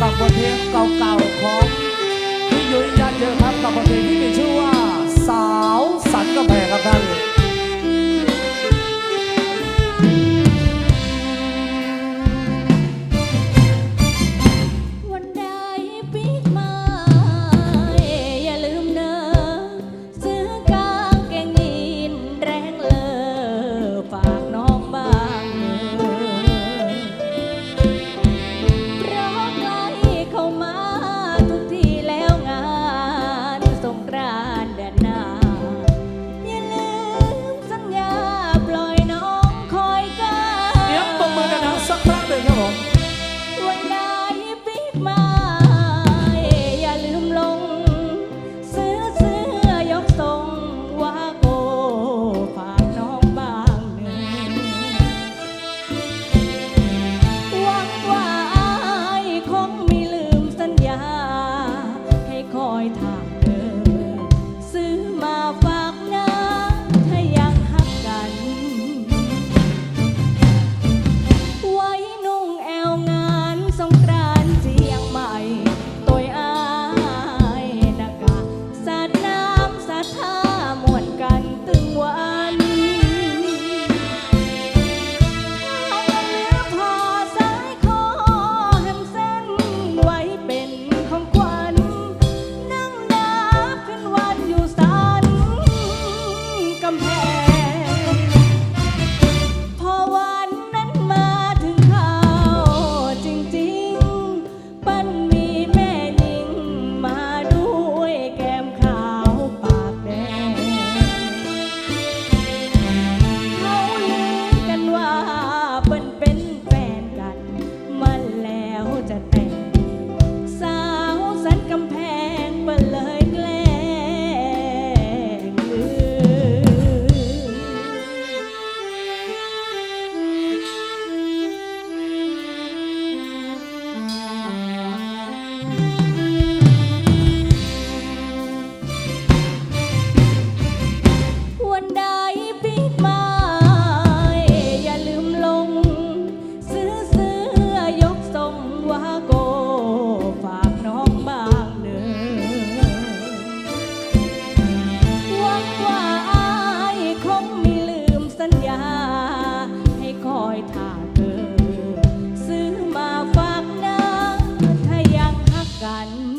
กับบทเพลงเก่าๆของพี่ยุ้ยยันเยอะครับกับบทเพลงที่มีชื่อว่า I'm.